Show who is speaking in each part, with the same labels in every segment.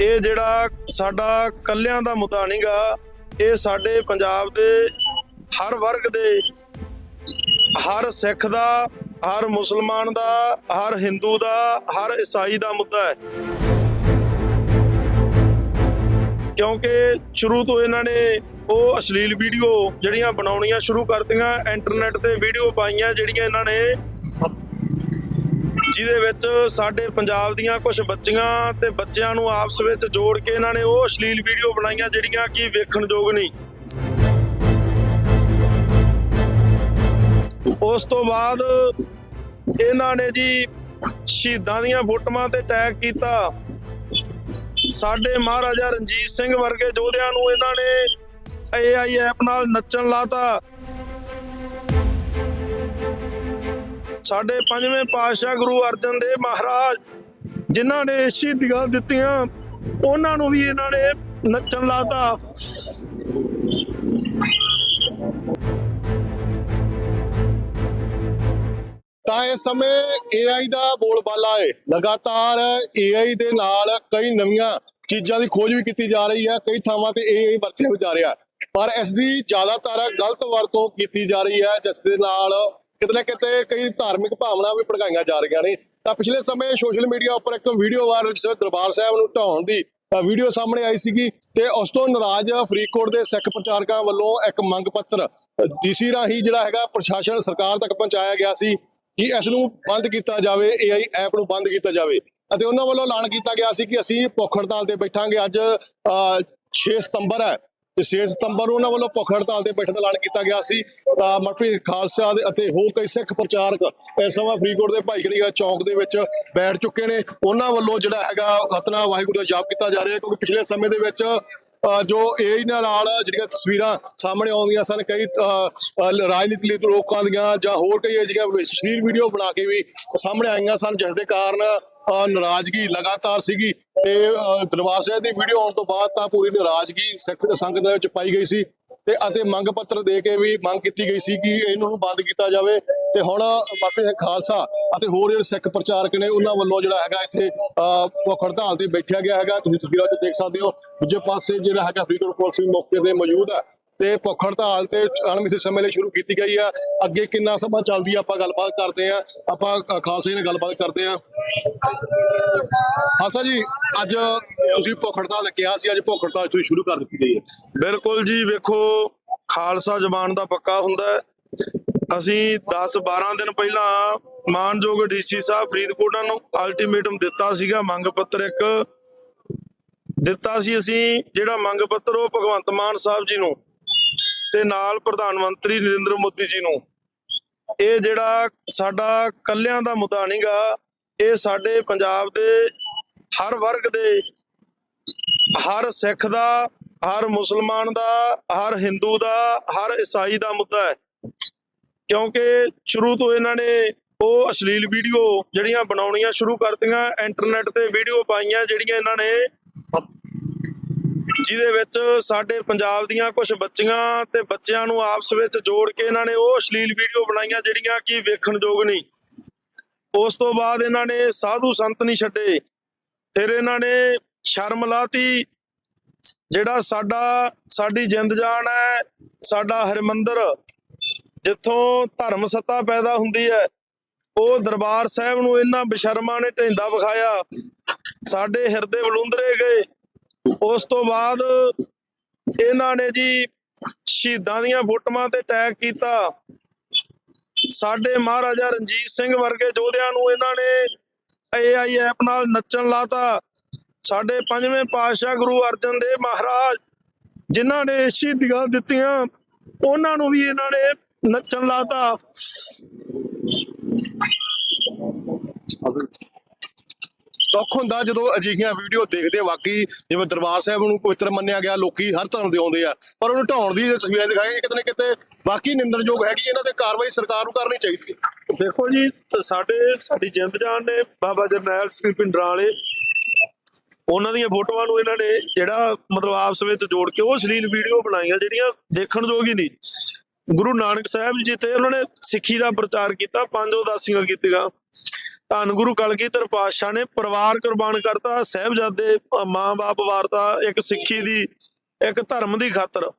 Speaker 1: ਇਹ ਜਿਹੜਾ ਸਾਡਾ ਕੱਲਿਆਂ ਦਾ ਮੁੱਦਾ ਨਹੀਂਗਾ, ਇਹ ਸਾਡੇ ਪੰਜਾਬ ਦੇ ਹਰ ਵਰਗ ਦੇ, ਹਰ ਸਿੱਖ ਦਾ, ਹਰ ਮੁਸਲਮਾਨ ਦਾ, ਹਰ ਹਿੰਦੂ ਦਾ, ਹਰ ਈਸਾਈ ਦਾ ਮੁੱਦਾ ਹੈ। ਕਿਉਂਕਿ ਸ਼ੁਰੂ ਤੋਂ ਇਹਨਾਂ ਨੇ ਉਹ ਅਸ਼ਲੀਲ ਵੀਡੀਓ ਜਿਹੜੀਆਂ ਬਣਾਉਣੀਆਂ ਸ਼ੁਰੂ ਕਰਤੀਆਂ, ਇੰਟਰਨੈਟ ਤੇ ਵੀਡੀਓ ਪਾਈਆਂ ਜਿਹੜੀਆਂ ਇਹਨਾਂ ਨੇ ਜਿਹਦੇ ਵਿੱਚ ਸਾਡੇ ਪੰਜਾਬ ਦੀਆਂ ਕੁਝ ਬੱਚੀਆਂ ਤੇ ਬੱਚਿਆਂ ਨੂੰ ਆਪਸ ਵਿੱਚ ਜੋੜ ਕੇ ਇਹਨਾਂ ਨੇ ਉਹ ਅਸ਼ਲੀਲ ਵੀਡੀਓ ਬਣਾਈਆਂ ਜਿਹੜੀਆਂ ਕਿ ਵੇਖਣਯੋਗ ਨਹੀਂ। ਉਸ ਤੋਂ ਬਾਅਦ ਇਹਨਾਂ ਨੇ ਜੀ ਸ਼ਹੀਦਾਂ ਦੀਆਂ ਫੋਟੋਆਂ ਤੇ ਟੈਗ ਕੀਤਾ। ਸਾਡੇ ਮਹਾਰਾਜਾ ਰਣਜੀਤ ਸਿੰਘ ਵਰਗੇ ਯੋਧਿਆਂ ਨੂੰ ਇਹਨਾਂ ਨੇ AI ਐਪ ਨਾਲ ਨੱਚਣ ਲਾਤਾ। ਸਾਡੇ ਪੰਜਵੇਂ ਪਾਤਸ਼ਾਹ ਗੁਰੂ ਅਰਜਨ ਦੇਵ ਮਹਾਰਾਜ, ਜਿਨ੍ਹਾਂ ਨੇ ਸ਼ਹੀਦੀਆਂ ਦਿੱਤੀਆਂ, ਉਹਨਾਂ ਨੂੰ ਵੀ ਇਹਨਾਂ ਨੇ ਨੱਚਣ ਲਾਤਾ।
Speaker 2: ਤਾਂ ਇਸ ਸਮੇਂ AI ਦਾ ਬੋਲਬਾਲਾ ਹੈ ਲਗਾਤਾਰ AI ਦੇ ਨਾਲ ਕਈ ਨਵੀਆਂ ਚੀਜ਼ਾਂ ਦੀ ਖੋਜ ਵੀ ਕੀਤੀ ਜਾ ਰਹੀ ਹੈ, ਕਈ ਥਾਵਾਂ ਤੇ AI ਵਰਤਿਆ ਵੀ ਜਾ ਰਿਹਾ ਪਰ ਇਸ ਦੀ ਜ਼ਿਆਦਾਤਰ ਗਲਤ ਵਰਤੋਂ ਕੀਤੀ ਜਾ ਰਹੀ ਹੈ, ਜਿਸ ਦੇ ਨਾਲ ਕਿਤੇ ਨਾ ਕਿਤੇ ਕਈ ਧਾਰਮਿਕ ਭਾਵਨਾ ਵੀ ਭੜਕਾਈਆਂ ਜਾ ਰਹੀਆਂ ਨੇ। ਤਾਂ ਪਿਛਲੇ ਸਮੇਂ ਸੋਸ਼ਲ ਮੀਡੀਆ ਉੱਪਰ ਇੱਕ ਵੀਡੀਓ ਵਾਇਰਲ ਸੀ ਦਰਬਾਰ ਸਾਹਿਬ ਨੂੰ ਢਾਉਣ ਦੀ ਵੀਡੀਓ ਸਾਹਮਣੇ ਆਈ ਸੀਗੀ ਤੇ ਉਸ ਤੋਂ ਨਾਰਾਜ਼ ਫਰੀਦਕੋਟ ਦੇ ਸਿੱਖ ਪ੍ਰਚਾਰਕਾਂ ਵੱਲੋਂ ਇੱਕ ਮੰਗ ਪੱਤਰ ਡੀਸੀ ਰਾਹੀਂ ਜਿਹੜਾ ਹੈਗਾ ਪ੍ਰਸ਼ਾਸਨ ਸਰਕਾਰ ਤੱਕ ਪਹੁੰਚਾਇਆ ਗਿਆ ਸੀ ਕਿ ਇਸ ਨੂੰ ਬੰਦ ਕੀਤਾ ਜਾਵੇ AI ਐਪ ਨੂੰ ਬੰਦ ਕੀਤਾ ਜਾਵੇ। ਅਤੇ ਉਹਨਾਂ ਵੱਲੋਂ ਐਲਾਨ ਕੀਤਾ ਗਿਆ ਸੀ ਕਿ ਅਸੀਂ ਭੁੱਖ ਹੜਤਾਲ ਤੇ ਬੈਠਾਂਗੇ। ਅੱਜ ਅ, 6 ਸਤੰਬਰ ਹੈ। ਤੇ 6 ਸਤੰਬਰ ਨੂੰ ਉਹਨਾਂ ਵੱਲੋਂ ਭੁੱਖ ਹੜਤਾਲ ਤੇ ਬੈਠਣ ਦਾ ਐਲਾਨ ਕੀਤਾ ਗਿਆ ਸੀ। ਤਾਂ ਮਰਪੀ ਖਾਲਸਾ ਦੇ ਅਤੇ ਹੋਰ ਕਈ ਸਿੱਖ ਪ੍ਰਚਾਰਕ ਇਸ ਸਮਾਂ ਫਰੀਦਕੋਟ ਦੇ ਭਾਈ ਕਲੀਆ ਚੌਂਕ ਦੇ ਵਿੱਚ ਬੈਠ ਚੁੱਕੇ ਨੇ। ਉਹਨਾਂ ਵੱਲੋਂ ਜਿਹੜਾ ਹੈਗਾ ਰਤਨਾ ਵਾਹਿਗੁਰੂ ਦਾ ਜਾਪ ਕੀਤਾ ਜਾ ਰਿਹਾ ਕਿਉਂਕਿ ਪਿਛਲੇ ਸਮੇਂ ਦੇ ਵਿੱਚ ਜੋ AI ਨਾਲ ਜਿਹੜੀਆਂ ਤਸਵੀਰਾਂ ਸਾਹਮਣੇ ਆਉਂਦੀਆਂ ਸਨ ਕਈ ਅ, ਰਾਜਨੀਤਿਕ ਲੋਕਾਂ ਦੀਆਂ ਜਾਂ ਹੋਰ ਕਈ ਜਿਹੜੀਆਂ ਅਸ਼ਲੀਲ ਵੀਡੀਓ ਬਣਾ ਕੇ ਵੀ ਸਾਹਮਣੇ ਆਈਆਂ ਸਨ ਜਿਸ ਦੇ ਕਾਰਨ ਨਾਰਾਜ਼ਗੀ ਲਗਾਤਾਰ ਸੀਗੀ। ਤੇ ਦਰਬਾਰ ਸਾਹਿਬ ਦੀ ਵੀਡੀਓ ਆਉਣ ਤੋਂ ਬਾਅਦ ਤਾਂ ਪੂਰੀ ਨਾਰਾਜ਼ਗੀ ਸਿੱਖ ਸੰਗਤ ਦੇ ਵਿੱਚ ਪਾਈ ਗਈ ਸੀ ਤੇ ਅਤੇ ਮੰਗ ਪੱਤਰ ਦੇ ਕੇ ਵੀ ਮੰਗ ਕੀਤੀ ਗਈ ਸੀ ਕਿ ਇਹਨਾਂ ਨੂੰ ਬੰਦ ਕੀਤਾ ਜਾਵੇ। ਤੇ ਹੁਣ ਬਾਕੀ ਖਾਲਸਾ ਅਤੇ ਹੋਰ ਜਿਹੜੇ ਸਿੱਖ ਪ੍ਰਚਾਰਕ ਨੇ ਉਹਨਾਂ ਵੱਲੋਂ ਜਿਹੜਾ ਹੈਗਾ ਇੱਥੇ ਅਹ, ਭੁੱਖ ਹੜਤਾਲ ਤੇ ਬੈਠਿਆ ਗਿਆ ਹੈਗਾ। ਤੁਸੀਂ ਤਸਵੀਰਾਂ 'ਚ ਦੇਖ ਸਕਦੇ ਹੋ ਦੂਜੇ ਪਾਸੇ ਜਿਹੜਾ ਹੈਗਾ ਫਰੀਦਕੋਟ ਪੁਲਿਸ ਵੀ ਮੌਕੇ ਤੇ ਮੌਜੂਦ ਹੈ ਤੇ ਭੁੱਖ ਹੜਤਾਲ ਤੇ ਅਣਮਿੱਥੇ ਸਮੇਂ ਲਈ ਸ਼ੁਰੂ ਕੀਤੀ ਗਈ ਆ ਅੱਗੇ ਕਿੰਨਾ ਸਮਾਂ ਚੱਲਦੀ ਆ ਆਪਾਂ ਗੱਲਬਾਤ ਕਰਦੇ ਆ ਆਪਾਂ ਅ, ਖਾਲਸਾ ਨਾਲ ਗੱਲਬਾਤ ਕਰਦੇ ਆ ਖਾਲਸਾ ਜੀ, ਅੱਜ ਤੁਸੀਂ ਭੁੱਖ ਹੜਤਾਲ ਦਾ ਕਿਹਾ ਸੀ, ਅੱਜ ਭੁੱਖ ਹੜਤਾਲ ਤੁਸੀਂ ਸ਼ੁਰੂ ਕਰ ਦਿੱਤੀ ਗਈ ਹੈ।
Speaker 1: ਬਿਲਕੁਲ ਜੀ, ਵੇਖੋ, ਖਾਲਸਾ ਜ਼ਬਾਨ ਦਾ ਪੱਕਾ ਹੁੰਦਾ ਅਸੀਂ 10 12 ਦਿਨ ਪਹਿਲਾਂ ਮਾਨਯੋਗ ਡੀਸੀ ਸਾਹਿਬ ਫਰੀਦਕੋਟ ਨੂੰ ਅਲਟੀਮੇਟਮ ਦਿੱਤਾ ਸੀਗਾ, ਮੰਗ ਪੱਤਰ ਇੱਕ। ਦਿੱਤਾ ਸੀ ਅਸੀਂ, ਜਿਹੜਾ ਮੰਗ ਪੱਤਰ ਉਹ ਭਗਵੰਤ ਮਾਨ ਸਾਹਿਬ ਜੀ ਨੂੰ ਤੇ ਨਾਲ ਪ੍ਰਧਾਨ ਮੰਤਰੀ ਨਰਿੰਦਰ ਮੋਦੀ ਜੀ ਨੂੰ। ਇਹ ਜਿਹੜਾ ਸਾਡਾ ਕੱਲਿਆਂ ਦਾ ਮੁੱਦਾ ਨਹੀਂਗਾ ਇਹ ਸਾਡੇ ਪੰਜਾਬ ਦੇ ਹਰ ਵਰਗ ਦੇ, ਹਰ ਸਿੱਖ ਦਾ, ਹਰ ਮੁਸਲਮਾਨ ਦਾ, ਹਰ ਹਿੰਦੂ ਦਾ, ਹਰ ਈਸਾਈ ਦਾ ਮੁੱਦਾ ਹੈ। ਕਿਉਂਕਿ ਸ਼ੁਰੂ ਤੋਂ ਇਹਨਾਂ ਨੇ ਉਹ ਅਸ਼ਲੀਲ ਵੀਡੀਓ ਜਿਹੜੀਆਂ ਬਣਾਉਣੀਆਂ ਸ਼ੁਰੂ ਕਰਤੀਆਂ, ਇੰਟਰਨੈਟ ਤੇ ਵੀਡੀਓ ਪਾਈਆਂ ਜਿਹੜੀਆਂ ਇਹਨਾਂ ਨੇ, ਜਿਹਦੇ ਵਿੱਚ ਸਾਡੇ ਪੰਜਾਬ ਦੀਆਂ ਕੁਝ ਬੱਚੀਆਂ ਤੇ ਬੱਚਿਆਂ ਨੂੰ ਆਪਸ ਵਿੱਚ ਜੋੜ ਕੇ ਇਹਨਾਂ ਨੇ ਉਹ ਅਸ਼ਲੀਲ ਵੀਡੀਓ ਬਣਾਈਆਂ ਜਿਹੜੀਆਂ ਕਿ ਵੇਖਣਯੋਗ ਨਹੀਂ। ਉਸ ਤੋਂ ਬਾਅਦ ਇਹਨਾਂ ਨੇ ਸਾਧੂ ਸੰਤ ਨਹੀਂ ਛੱਡੇ। ਫਿਰ ਇਹਨਾਂ ਨੇ ਸ਼ਰਮ ਲਾਤੀ। ਜਿਹੜਾ ਸਾਡਾ, ਸਾਡੀ ਜਿੰਦ ਜਾਨ ਹੈ, ਸਾਡਾ ਹਰਿਮੰਦਰ, ਜਿੱਥੋਂ ਧਰਮ ਸੱਤਾ ਪੈਦਾ ਹੁੰਦੀ ਹੈ, ਉਹ ਦਰਬਾਰ ਸਾਹਿਬ ਨੂੰ ਇਹਨਾਂ ਬਸ਼ਰਮਾਂ ਨੇ ਢੈਂਦਾ ਵਿਖਾਇਆ। ਸਾਡੇ ਹਿਰਦੇ ਬਲੁੰਦਰੇ ਗਏ। ਉਸ ਤੋਂ ਬਾਅਦ ਇਹਨਾਂ ਨੇ ਜੀ ਸ਼ਹੀਦਾਂ ਦੀਆਂ ਫੋਟੋਆਂ ਤੇ ਟੈਗ ਕੀਤਾ। ਸਾਡੇ ਮਹਾਰਾਜਾ ਰਣਜੀਤ ਸਿੰਘ ਵਰਗੇ ਯੋਧਿਆਂ ਨੂੰ ਇਹਨਾਂ ਨੇ AI ਐਪ ਨਾਲ ਨੱਚਣ ਲਾਤਾ। ਸਾਡੇ ਪੰਜਵੇਂ ਪਾਤਸ਼ਾਹ ਗੁਰੂ ਅਰਜਨ ਦੇਵ ਮਹਾਰਾਜ, ਜਿਨ੍ਹਾਂ ਨੇ ਸ਼ਹੀਦੀਆਂ ਦਿੱਤੀਆਂ, ਉਹਨਾਂ ਨੂੰ ਵੀ ਇਹਨਾਂ ਨੇ ਨੱਚਣ ਲਾਤਾ।
Speaker 2: ਦੁੱਖ ਹੁੰਦਾ ਜਦੋਂ ਅਜਿਹੀਆਂ ਵੀਡੀਓ ਦੇਖਦੇ ਆ, ਵਾਕਈ ਜਿਵੇਂ ਦਰਬਾਰ ਸਾਹਿਬ ਨੂੰ ਪਵਿੱਤਰ ਮੰਨਿਆ ਗਿਆ, ਲੋਕੀ ਹਰ ਧਰਮ ਦੇ ਆਉਂਦੇ ਆ, ਪਰ ਉਹਨੂੰ ਢਾਉਣ ਦੀ ਤਸਵੀਰਾਂ ਦਿਖਾਏ ਕਿਤੇ ਨਾ ਕਿਤੇ ਬਾਕੀ ਨਿੰਦਣਯੋਗ ਹੈਗੀ, ਇਹਨਾਂ ਤੇ ਕਾਰਵਾਈ ਸਰਕਾਰ ਨੂੰ ਕਰਨੀ ਚਾਹੀਦੀ ਹੈ।
Speaker 1: ਦੇਖੋ ਜੀ ਸਾਡੇ, ਸਾਡੀ ਜਿੰਦ ਜਾਨ ਨੇ, ਬਾਬਾ ਜਰਨੈਲ ਸਿੰਘ ਪਿੰਡਰਾਂ ਵਾਲੇ। ਉਹਨਾਂ ਦੀਆਂ ਫੋਟੋਆਂ ਨੂੰ ਇਹਨਾਂ ਨੇ ਜਿਹੜਾ ਮਤਲਬ ਆਪਸ ਵਿੱਚ ਜੋੜ ਕੇ ਉਹ ਅਸ਼ਲੀਲ ਵੀਡੀਓ ਬਣਾਈਆਂ, ਜਿਹੜੀਆਂ ਦੇਖਣ ਯੋਗ ਹੀ ਨਹੀਂ। ਗੁਰੂ ਨਾਨਕ ਸਾਹਿਬ ਜਿੱਥੇ ਉਹਨਾਂ ਨੇ ਸਿੱਖੀ ਦਾ ਪ੍ਰਚਾਰ ਕੀਤਾ, ਪੰਜ ਉਦਾਸੀਆਂ ਕੀਤੀਆਂ। ਧੰਨ ਗੁਰੂ ਕਲਗੀਧਰ ਪਾਤਸ਼ਾਹ ਨੇ ਪਰਿਵਾਰ ਕੁਰਬਾਨ ਕਰਤਾ, ਸਹਿਬਜ਼ਾਦੇ ਮਾਂ-ਬਾਪ ਵਾਰਤਾ ਇੱਕ ਸਿੱਖੀ ਦੀ, ਇੱਕ ਧਰਮ ਦੀ ਖਾਤਰ।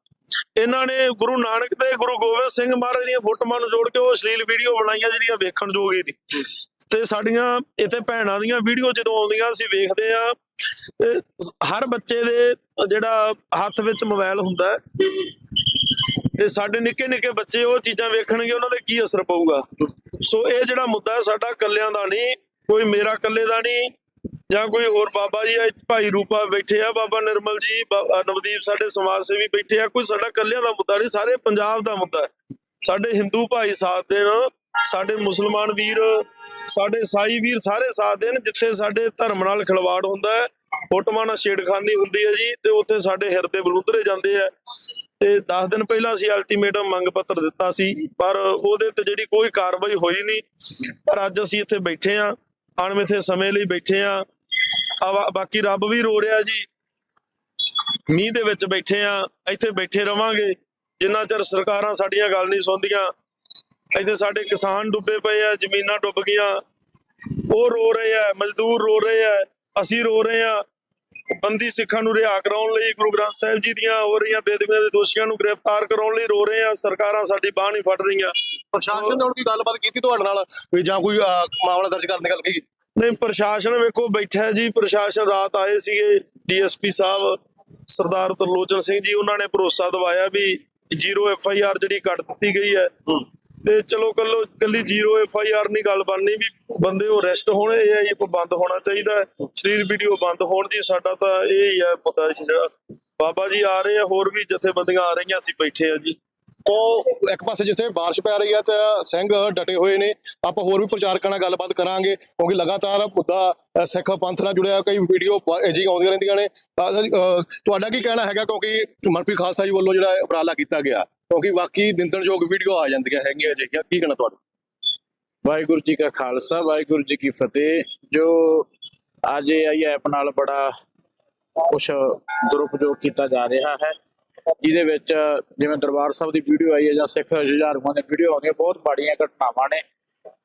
Speaker 1: ਇਹਨਾਂ ਨੇ ਗੁਰੂ ਨਾਨਕ ਤੇ ਗੁਰੂ ਗੋਬਿੰਦ ਸਿੰਘ ਮਹਾਰਾਜ ਦੀਆਂ ਫੋਟੋਆਂ ਨੂੰ ਜੋੜ ਕੇ ਉਹ ਅਸ਼ਲੀਲ ਵੀਡੀਓ ਬਣਾਈਆਂ ਜਿਹੜੀਆਂ ਵੇਖਣ ਯੋਗ ਹੀ ਨਹੀਂ। ਤੇ ਸਾਡੀਆਂ ਇੱਥੇ ਭੈਣਾਂ ਦੀਆਂ ਵੀਡੀਓ ਜਦੋਂ ਆਉਂਦੀਆਂ ਅਸੀਂ ਵੇਖਦੇ ਆ ਤੇ ਹਰ ਬੱਚੇ ਦੇ ਜਿਹੜਾ ਹੱਥ ਵਿੱਚ ਮੋਬਾਈਲ ਹੁੰਦਾ ਤੇ ਸਾਡੇ ਨਿੱਕੇ ਨਿੱਕੇ ਬੱਚੇ ਉਹ ਚੀਜ਼ਾਂ ਵੇਖਣਗੇ, ਉਹਨਾਂ ਦੇ ਕੀ ਅਸਰ ਪਊਗਾ। ਸੋ ਇਹ ਜਿਹੜਾ ਮੁੱਦਾ ਸਾਡਾ ਕੱਲਿਆਂ ਦਾ ਨਹੀਂ, ਕੋਈ ਮੇਰਾ ਕੱਲੇ ਦਾ ਨਹੀਂ ਜਾਂ ਕੋਈ ਹੋਰ ਬਾਬਾ ਜੀ ਆ ਭਾਈ ਰੂਪਾ ਬੈਠੇ ਆ, ਬਾਬਾ ਨਿਰਮਲ ਜੀ ਨਵਦੀਪ ਸਾਡੇ ਸਮਾਜ ਸੇਵੀ ਬੈਠੇ ਆ, ਕੋਈ ਸਾਡਾ ਕੱਲਿਆਂ ਦਾ ਮੁੱਦਾ ਨਹੀਂ, ਸਾਰੇ ਪੰਜਾਬ ਦਾ ਮੁੱਦਾ ਹੈ। ਸਾਡੇ ਹਿੰਦੂ ਭਾਈ ਸਾਥ ਦੇਣ, ਸਾਡੇ ਮੁਸਲਮਾਨ ਵੀਰ, ਸਾਡੇ ਸਾਈ ਵੀਰ ਸਾਰੇ ਸਾਥ ਦੇਣ, ਜਿੱਥੇ ਸਾਡੇ ਧਰਮ ਨਾਲ ਖਿਲਵਾੜ ਹੁੰਦਾ ਹੈ। ਫੋਟੋਆਂ ਨਾਲ ਛੇੜਖਾਨੀ ਹੁੰਦੀ ਹੈ ਜੀ, ਤੇ ਉੱਥੇ ਸਾਡੇ ਹਿਰਦੇ ਬਲੂੰਦਰੇ ਜਾਂਦੇ ਆ। ਤੇ 10 ਦਿਨ ਪਹਿਲਾਂ ਅਸੀਂ ਅਲਟੀਮੇਟਮ ਮੰਗ ਪੱਤਰ ਦਿੱਤਾ ਸੀ, ਪਰ ਉਹਦੇ ਤੇ ਜਿਹੜੀ ਕੋਈ ਕਾਰਵਾਈ ਹੋਈ ਨਹੀਂ। ਪਰ ਅੱਜ ਅਸੀਂ ਇੱਥੇ ਬੈਠੇ ਆ ਅਣਮਿੱਥੇ ਸਮੇਂ ਲਈ ਬੈਠੇ ਆ ਬਾਕੀ ਰੱਬ ਵੀ ਰੋ ਰਿਹਾ ਜੀ। ਮੀਂਹ ਦੇ ਵਿੱਚ ਬੈਠੇ ਆ, ਇੱਥੇ ਬੈਠੇ ਰਵਾਂਗੇ। ਜਿੰਨਾ ਚਿਰ ਸਰਕਾਰਾਂ ਸਾਡੀਆਂ ਗੱਲ ਨਹੀਂ ਸੁਣਦੀਆਂ, ਇੱਥੇ ਸਾਡੇ ਕਿਸਾਨ ਡੁੱਬੇ ਪਏ ਆ, ਜ਼ਮੀਨਾਂ ਡੁੱਬ ਗਈਆਂ। ਉਹ ਰੋ ਰਹੇ ਆ, ਮਜ਼ਦੂਰ ਰੋ ਰਹੇ ਆ, ਅਸੀਂ ਰੋ ਰਹੇ ਆ। ਬੰਦੀ ਸਿੱਖਾਂ ਨੂੰ ਰਿਹਾ ਕਰਾਉਣ ਲਈ, ਗੁਰੂ ਗ੍ਰੰਥ ਸਾਹਿਬ ਜੀ ਦੀਆਂ ਹੋ ਰਹੀਆਂ ਬੇਦਬੀਆਂ ਦੇ ਦੋਸ਼ੀਆਂ ਨੂੰ ਗ੍ਰਿਫਤਾਰ ਕਰਾਉਣ ਲਈ ਰੋ ਰਹੇ ਆ। ਸਰਕਾਰਾਂ ਸਾਡੀ ਬਾਹ ਨਹੀਂ ਫੜ ਰਹੀਆਂ।
Speaker 2: ਪ੍ਰਸ਼ਾਸਨ ਨੇ ਹੁਣ ਗੱਲਬਾਤ ਕੀਤੀ ਤੁਹਾਡੇ ਨਾਲ, ਵੀ ਜਾਂ ਕੋਈ ਮਾਮਲਾ ਦਰਜ ਕਰਨ ਦੀ ਗੱਲ ਕਹੀ?
Speaker 1: ਨਹੀਂ ਪ੍ਰਸ਼ਾਸਨ ਵੇਖੋ ਬੈਠਾ ਜੀ ਪ੍ਰਸ਼ਾਸਨ ਰਾਤ ਆਏ ਸੀਗੇ ਡੀਐਸਪੀ ਸਾਹਿਬ ਸਰਦਾਰ ਤਰਲੋਚਨ ਸਿੰਘ ਜੀ ਉਹਨਾਂ ਨੇ ਭਰੋਸਾ ਦਿਵਾਇਆ ਵੀ ਜ਼ੀਰੋ ਐਫ ਆਈ ਆਰ ਜਿਹੜੀ ਕੱਟ ਦਿੱਤੀ ਗਈ ਹੈ। ਤੇ ਚਲੋ ਕੱਲੋ ਕੱਲੀ ਜ਼ੀਰੋ ਐਫ ਆਈ ਆਰ ਨਹੀਂ ਗੱਲ ਬਣਨੀ ਵੀ ਬੰਦੇ ਉਹ ਅਰੈਸਟ ਹੋਣ ਇਹ ਹੈ ਇਹ ਬੰਦ ਹੋਣਾ ਚਾਹੀਦਾ ਸਰੀਰ ਵੀਡੀਓ ਬੰਦ ਹੋਣ ਦੀ ਸਾਡਾ ਤਾਂ ਇਹ ਹੀ ਹੈ ਮੁੱਦਾ ਜੀ ਜਿਹੜਾ। ਬਾਬਾ ਜੀ ਆ ਰਹੇ ਆ ਹੋਰ ਵੀ ਜਥੇਬੰਦੀਆਂ ਆ ਰਹੀਆਂ ਅਸੀਂ ਬੈਠੇ ਆ ਜੀ।
Speaker 2: ਉਹ ਇੱਕ ਪਾਸੇ ਜਿੱਥੇ ਬਾਰਿਸ਼ ਪੈ ਰਹੀ ਹੈ ਤੇ ਸਿੰਘ ਡਟੇ ਹੋਏ ਨੇ, ਆਪਾਂ ਹੋਰ ਵੀ ਪ੍ਰਚਾਰਕਾਂ ਨਾਲ ਗੱਲਬਾਤ ਕਰਾਂਗੇ, ਕਿਉਂਕਿ ਲਗਾਤਾਰ ਮੁੱਦਾ ਸਿੱਖ ਪੰਥ ਨਾਲ ਜੁੜਿਆ ਕਈ ਵੀਡੀਓ ਜੀ ਆਉਂਦੀਆਂ ਰਹਿੰਦੀਆਂ ਨੇ। ਤੁਹਾਡਾ ਕੀ ਕਹਿਣਾ ਹੈਗਾ? ਕਿਉਂਕਿ ਮਨਪ੍ਰੀਤ ਖਾਲਸਾ ਜੀ ਵੱਲੋਂ ਜਿਹੜਾ ਉਪਰਾਲਾ ਕੀਤਾ ਗਿਆ, ਕਿਉਂਕਿ ਵਾਕਈ ਨਿੰਦਣਯੋਗ ਵੀਡੀਓ ਆ ਜਾਂਦੀਆਂ ਹੈਗੀਆਂ ਅਜਿਹੀਆਂ। ਕੀ ਕਹਿਣਾ ਤੁਹਾਡਾ?
Speaker 3: ਵਾਹਿਗੁਰੂ ਜੀ ਕਾ ਖਾਲਸਾ, ਵਾਹਿਗੁਰੂ ਜੀ ਕੀ ਫਤਿਹ। ਜੋ ਅੱਜ ਇਹ ਆਈ ਐਪ ਨਾਲ ਬੜਾ ਕੁਛ ਦੁਰਉਪਯੋਗ ਕੀਤਾ ਜਾ ਰਿਹਾ ਹੈ। ਜਿਹਦੇ ਵਿੱਚ ਜਿਵੇਂ ਦਰਬਾਰ ਸਾਹਿਬ ਦੀ ਵੀਡੀਓ ਆਈ ਹੈ ਜਾਂ ਸਿੱਖ ਹਜ਼ਾਰਾਂ ਦੀ ਵੀਡੀਓ ਆਉਂਦੀ ਹੈ, ਬਹੁਤ ਮਾੜੀਆਂ ਘਟਨਾਵਾਂ ਨੇ।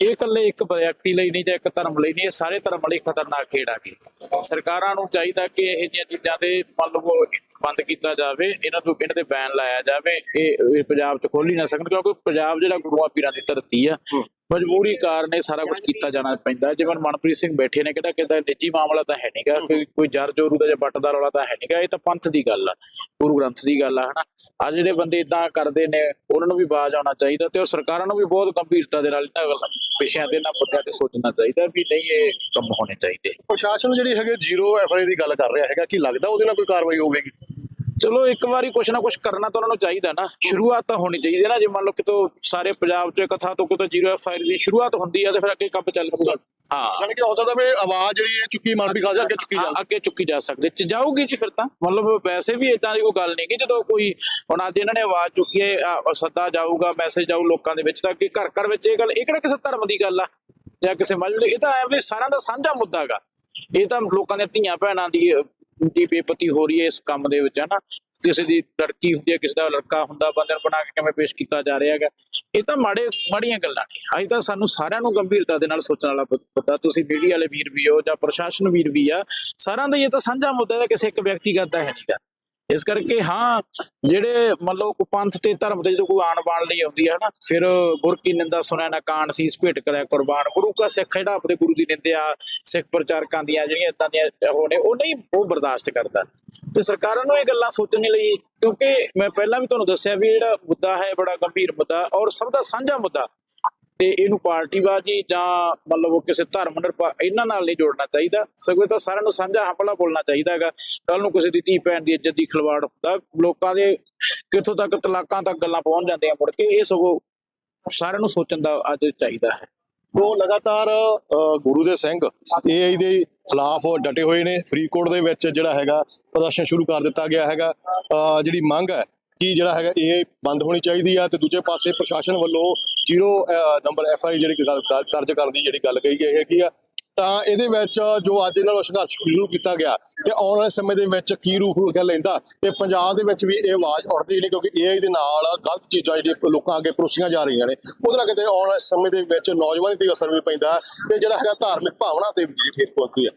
Speaker 3: ਇਹ ਇਕੱਲੇ ਇੱਕ ਵਿਅਕਤੀ ਲਈ ਨਹੀਂ ਜਾਂ ਇੱਕ ਧਰਮ ਲਈ ਨਹੀਂ, ਇਹ ਸਾਰੇ ਧਰਮ ਲਈ ਖਤਰਨਾਕ ਖੇਡ ਆ ਗਈ। ਸਰਕਾਰਾਂ ਨੂੰ ਚਾਹੀਦਾ ਕਿ ਇਹ ਜਿਹੀਆਂ ਚੀਜ਼ਾਂ ਦੇ ਮੰਨ ਲਓ ਬੰਦ ਕੀਤਾ ਜਾਵੇ ਇਹਨਾਂ ਤੋਂ ਇਹਨਾਂ ਤੇ ਬੈਨ ਲਾਇਆ ਜਾਵੇ ਇਹ ਪੰਜਾਬ 'ਚ ਖੋਲ ਹੀ ਨਾ ਸਕਣ ਕਿਉਂਕਿ ਪੰਜਾਬ ਜਿਹੜਾ ਗੁਰੂਆਂ ਪੀਰਾਂ ਦੀ ਧਰਤੀ ਆ ਮਜਬੂਰੀ ਕਾਰਨ ਇਹ ਸਾਰਾ ਕੁਝ ਕੀਤਾ ਜਾਣਾ ਪੈਂਦਾ। ਜਿਵੇਂ ਮਨਪ੍ਰੀਤ ਸਿੰਘ ਬੈਠੇ ਨੇ ਕਿਹੜਾ ਕਿਦਾ ਨਿੱਜੀ ਮਾਮਲਾ ਤਾਂ ਹੈ ਨਹੀਂਗਾ ਕੋਈ ਕੋਈ ਜਰ ਜੋਰੂ ਦਾ ਜਾਂ ਬੱਟ ਦਾ ਰੌਲਾ ਤਾਂ ਹੈ ਨਹੀਂਗਾ ਇਹ ਤਾਂ ਪੰਥ ਦੀ ਗੱਲ ਆ ਗੁਰੂ ਗ੍ਰੰਥ ਦੀ ਗੱਲ ਆ ਹਨਾ। ਆ ਜਿਹੜੇ ਬੰਦੇ ਇਦਾਂ ਕਰਦੇ ਨੇ ਉਹਨਾਂ ਨੂੰ ਵੀ ਬਾਜ਼ ਆਉਣਾ ਚਾਹੀਦਾ ਤੇ ਉਹ ਸਰਕਾਰਾਂ ਨੂੰ ਵੀ ਬਹੁਤ ਗੰਭੀਰਤਾ ਦੇ ਨਾਲ ਇਹਨਾਂ ਗੱਲਾਂ ਵਿਸ਼ਿਆਂ ਤੇ ਇਹਨਾਂ ਮੁੱਦਿਆਂ ਤੇ ਸੋਚਣਾ ਚਾਹੀਦਾ ਵੀ ਨਹੀਂ ਇਹ ਕੰਮ ਹੋਣੇ ਚਾਹੀਦੇ।
Speaker 2: ਪ੍ਰਸ਼ਾਸਨ ਜਿਹੜੀ ਹੈਗੇ ਜ਼ੀਰੋ ਐਫਆਈ ਦੀ ਗੱਲ ਕਰ ਰਿਹਾ ਹੈਗਾ ਕੀ ਲੱਗਦਾ ਉਹਦੇ ਨਾਲ ਕੋਈ ਕਾਰਵਾਈ ਹੋਵੇਗੀ?
Speaker 3: ਚਲੋ ਇੱਕ ਵਾਰੀ ਕੁਛ ਨਾ ਕੁਛ ਕਰਨਾ ਤਾਂ ਉਹਨਾਂ ਨੂੰ ਚਾਹੀਦਾ ਨਾ। ਸ਼ੁਰੂਆਤ ਤਾਂ ਹੋਣੀ ਚਾਹੀਦੀ ਹੈ ਨਾ ਜੇ ਮੰਨ ਲਓ ਕਿਤੋਂ ਸਾਰੇ ਪੰਜਾਬ 'ਚ ਇੱਕ ਥਾਂ ਤੋਂ ਕਿਤੋਂ ਜ਼ੀਰੋ ਐਫ ਆਈ ਦੀ ਸ਼ੁਰੂਆਤ ਹੁੰਦੀ ਆ ਤੇ ਫਿਰ ਅੱਗੇ ਕੰਮ ਚੱਲ ਪਊਗਾ ਹਾਂ।
Speaker 2: ਯਾਨੀ ਕਿ ਹੋ ਸਕਦਾ ਵੀ ਆਵਾਜ਼ ਜਿਹੜੀ ਹੈ ਚੁੱਕੀ ਮਨਪ੍ਰੀਤ ਖਾਲਸਾ ਅੱਗੇ ਚੁੱਕੀ ਜਾਵੇ।
Speaker 3: ਅੱਗੇ ਚੁੱਕੀ ਜਾ ਸਕਦੀ ਚ ਜਾਊਗੀ ਜੀ ਫਿਰ ਤਾਂ। ਮਤਲਬ ਵੈਸੇ ਵੀ ਇਦਾਂ ਦੀ ਕੋਈ ਗੱਲ ਨਹੀਂ ਕਿ ਜਦੋਂ ਕੋਈ ਹੁਣ ਅੱਜ ਇਹਨਾਂ ਨੇ ਆਵਾਜ਼ ਚੁੱਕੀ ਹੈ ਸੱਦਾ ਜਾਊਗਾ ਮੈਸੇਜ ਜਾਊ ਲੋਕਾਂ ਦੇ ਵਿੱਚ ਤਾਂ ਕਿ ਘਰ ਘਰ ਵਿੱਚ ਇਹ ਗੱਲ ਇਹ ਕਿਹੜਾ ਕਿਸੇ ਧਰਮ ਦੀ ਗੱਲ ਆ? ਜਾਂ ਕਿਸੇ ਮਜ਼ਹਬ ਦੀ ਇਹ ਤਾਂ ਐਵੇਂ ਸਾਰਿਆਂ ਦਾ ਸਾਂਝਾ ਮੁੱਦਾ ਹੈਗਾ। ਇਹ ਤਾਂ ਲੋਕਾਂ ਦੇ ਧੀਆਂ ਭੈਣਾਂ ਦੀ ਦੀ ਬੇਪਤੀ ਹੋ ਰਹੀ ਹੈ ਇਸ ਕੰਮ ਦੇ ਵਿੱਚ, ਹਨਾ? ਕਿਸੇ ਦੀ ਲੜਕੀ ਹੁੰਦੀ ਹੈ, ਕਿਸੇ ਦਾ ਲੜਕਾ ਹੁੰਦਾ, ਬੰਦੇ ਨੂੰ ਬਣਾ ਕੇ ਕਿਵੇਂ ਪੇਸ਼ ਕੀਤਾ ਜਾ ਰਿਹਾ ਹੈਗਾ। ਇਹ ਤਾਂ ਮਾੜੇ, ਮਾੜੀਆਂ ਗੱਲਾਂ ਨੇ। ਅੱਜ ਤਾਂ ਸਾਨੂੰ ਸਾਰਿਆਂ ਨੂੰ ਗੰਭੀਰਤਾ ਦੇ ਨਾਲ ਸੋਚਣ ਵਾਲਾ ਪਤਾ ਤੁਸੀਂ ਮੀਡੀਆ ਵਾਲੇ ਵੀਰ ਵੀ ਹੋ ਜਾਂ ਪ੍ਰਸ਼ਾਸਨ ਵੀਰ ਵੀ ਆ, ਸਾਰਿਆਂ ਦਾ ਇਹ ਤਾਂ ਸਾਂਝਾ ਮੁੱਦਾ ਹੈ ਕਿਸੇ ਇੱਕ ਵਿਅਕਤੀਗਤ ਦਾ ਹੈ ਨਹੀਂਗਾ ਇਸ ਕਰਕੇ ਹਾਂ, ਜਿਹੜੇ ਮਤਲਬ ਲਓ ਪੰਥ ਤੇ ਧਰਮ ਤੇ ਜਦੋਂ ਕੋਈ ਆਣ ਬਾਣ ਲਈ ਆਉਂਦੀ ਹੈ ਨਾ, ਫਿਰ ਗੁਰ ਕੀ ਨਿੰਦਾ ਸੁਣਿਆ ਨਾ ਕਾਣ ਸੀਸ ਭੇਟ ਕਰਿਆ ਕੁਰਬਾਨ। ਗੁਰੂ ਕਾ ਸਿੱਖ ਜਿਹੜਾ ਆਪਣੇ ਗੁਰੂ ਦੀ ਨਿੰਦਿਆ, ਸਿੱਖ ਪ੍ਰਚਾਰਕਾਂ ਦੀਆਂ ਜਿਹੜੀਆਂ ਇਦਾਂ ਦੀਆਂ ਉਹ ਨੇ, ਉਹ ਨਹੀਂ, ਉਹ ਬਰਦਾਸ਼ਤ ਕਰਦਾ। ਤੇ ਸਰਕਾਰਾਂ ਨੂੰ ਇਹ ਗੱਲਾਂ ਸੋਚਣ ਲਈ, ਕਿਉਂਕਿ ਮੈਂ ਪਹਿਲਾਂ ਵੀ ਤੁਹਾਨੂੰ ਦੱਸਿਆ ਵੀ ਜਿਹੜਾ ਮੁੱਦਾ ਹੈ, ਬੜਾ ਗੰਭੀਰ ਮੁੱਦਾ, ਔਰ ਸਭ ਦਾ ਸਾਂਝਾ ਮੁੱਦਾ ਤੇ ਇਹਨੂੰ ਪਾਰਟੀਬਾਜ਼ੀ ਜਾਂ ਮਤਲਬ ਕਿਸੇ ਧਰਮ ਨਿਰਪਾ ਇਹਨਾਂ ਨਾਲ ਨਹੀਂ ਜੋੜਨਾ ਚਾਹੀਦਾ। ਸਗੋਂ ਤਾਂ ਸਾਰਿਆਂ ਨੂੰ ਸਾਂਝਾ ਹੰਪਲਾ ਬੋਲਣਾ ਚਾਹੀਦਾ ਕੱਲ ਨੂੰ ਕਿਸੇ ਦੀ ਧੀ ਭੈਣ ਦੀ ਇੱਜ਼ਤ ਦੀ ਖਿਲਵਾੜ ਹੁੰਦਾ। ਲੋਕਾਂ ਦੇ ਕਿੱਥੋਂ ਤੱਕ ਤਲਾਕਾਂ ਤੱਕ ਗੱਲਾਂ ਪਹੁੰਚ ਜਾਂਦੀਆਂ ਮੁੜ ਕੇ ਇਹ ਸਗੋਂ ਸਾਰਿਆਂ ਨੂੰ ਸੋਚਣ ਦਾ ਅੱਜ ਚਾਹੀਦਾ ਹੈ।
Speaker 2: ਤੋਂ ਲਗਾਤਾਰ ਗੁਰੂ ਦੇ ਸਿੰਘ ਏਆਈ ਦੇ ਖਿਲਾਫ ਡਟੇ ਹੋਏ ਨੇ। ਫਰੀਦਕੋਟ ਦੇ ਵਿੱਚ ਜਿਹੜਾ ਹੈਗਾ ਪ੍ਰਦਰਸ਼ਨ ਸ਼ੁਰੂ ਕਰ ਦਿੱਤਾ ਗਿਆ ਹੈਗਾ। ਅ, ਜਿਹੜੀ ਮੰਗ ਹੈ ਕਿ ਜਿਹੜਾ ਹੈਗਾ ਇਹ ਬੰਦ ਹੋਣੀ ਚਾਹੀਦੀ ਆ ਤੇ ਦੂਜੇ ਪਾਸੇ ਪ੍ਰਸ਼ਾਸਨ ਵੱਲੋਂ ਜ਼ੀਰੋ ਨੰਬਰ ਐਫ ਆਈ ਜਿਹੜੀ ਗੱਲ ਦਰਜ ਕਰਨ ਦੀ ਜਿਹੜੀ ਗੱਲ ਕਹੀ ਗਈ ਹੈਗੀ ਆ। ਤਾਂ ਇਹਦੇ ਵਿੱਚ ਜੋ ਅੱਜ ਇਹਨਾਂ ਨੂੰ ਸੰਘਰਸ਼ ਸ਼ੁਰੂ ਕੀਤਾ ਗਿਆ ਤੇ ਆਉਣ ਵਾਲੇ ਸਮੇਂ ਦੇ ਵਿੱਚ ਕੀ ਰੂਪ ਰੁਖਿਆ ਲੈਂਦਾ ਤੇ ਪੰਜਾਬ ਦੇ ਵਿੱਚ ਵੀ ਇਹ ਆਵਾਜ਼ ਉੱਠਦੀ ਨਹੀਂ ਕਿਉਂਕਿ AI ਦੇ ਨਾਲ ਗਲਤ ਚੀਜ਼ਾਂ ਜਿਹੜੀਆਂ ਲੋਕਾਂ ਅੱਗੇ ਪਰੋਸੀਆਂ ਜਾ ਰਹੀਆਂ ਨੇ। ਉਹਦੇ ਨਾਲ ਕਿਤੇ ਆਉਣ ਵਾਲੇ ਸਮੇਂ ਦੇ ਵਿੱਚ ਨੌਜਵਾਨੀ ਤੇ ਅਸਰ ਵੀ ਪੈਂਦਾ ਤੇ ਜਿਹੜਾ ਹੈਗਾ ਧਾਰਮਿਕ ਭਾਵਨਾ ਤੇ ਵੀ ਠੇਸ ਪਹੁੰਚਦੀ ਹੈ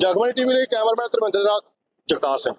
Speaker 2: ਜਗਬਾਣੀ ਟੀਵੀ ਲਈ ਕੈਮਰਾਮੈਨ ਧਰਮਿੰਦਰ ਨਾਲ ਜਗਤਾਰ ਸਿੰਘ।